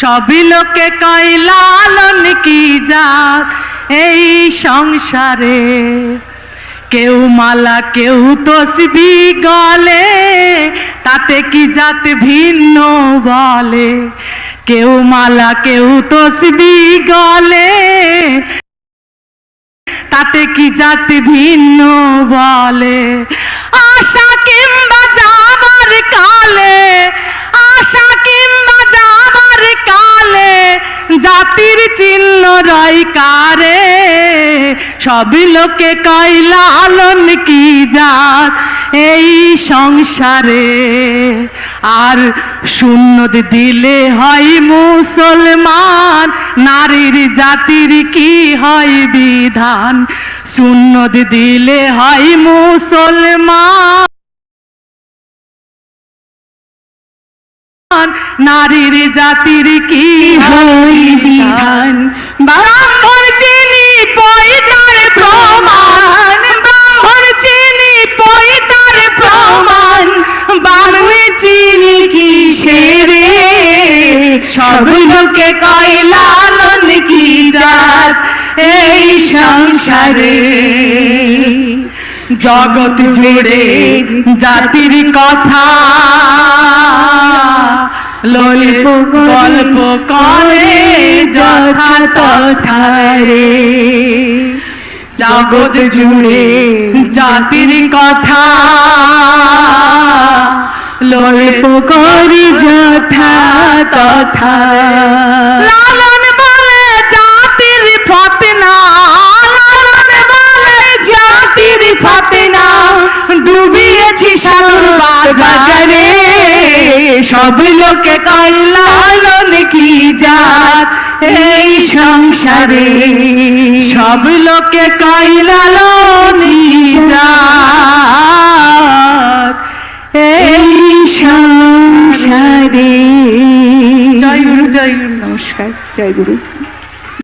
সবই লোকে কয়, লালন কি জাত? এই সংসারে কেউ মালা, কেউ তসবি গলে, তাতে কি জাত ভিন্ন বলে? কেউ মালা, কেউ তসবি গলে, তাতে কি জাত ভিন্ন বলে? আশা চিহ্ন রয় কারে? সবই লোকে কয়, লালন কি জাত? এই সংসারে আর শূন্য দিলে হয় মুসলমান। নারীর জাতির কি হয় বিধান? শূন্য দিলে হয় মুসলমান। নারীর জাতির কি হয় বিধান? ব্রাহ্মণ চিনি পয়তার প্রমাণ। ব্রাহ্মণ চিনি পয়তার প্রমাণ। বামনে চিনি কিসেরে? সব লোকে কয়, লালন কি জাত? এই সংসারে জগৎ জুড়ে জাতির কথা গল্প করে যথা তথারে জগৎ জুড়ে জাতির কথা। ললিত করি যথা তথা। লালন বলে জাতির ফতনা। লালন বলে জাতির ফতনা। ডুবিয়েছি শালবাজ বাজারে। সব লোকে লালন কি যা এই সংসারে সব লোকে কয় যা এই সংসারে জয় গুরু জয় গুরু, নমস্কার, জয় গুরু।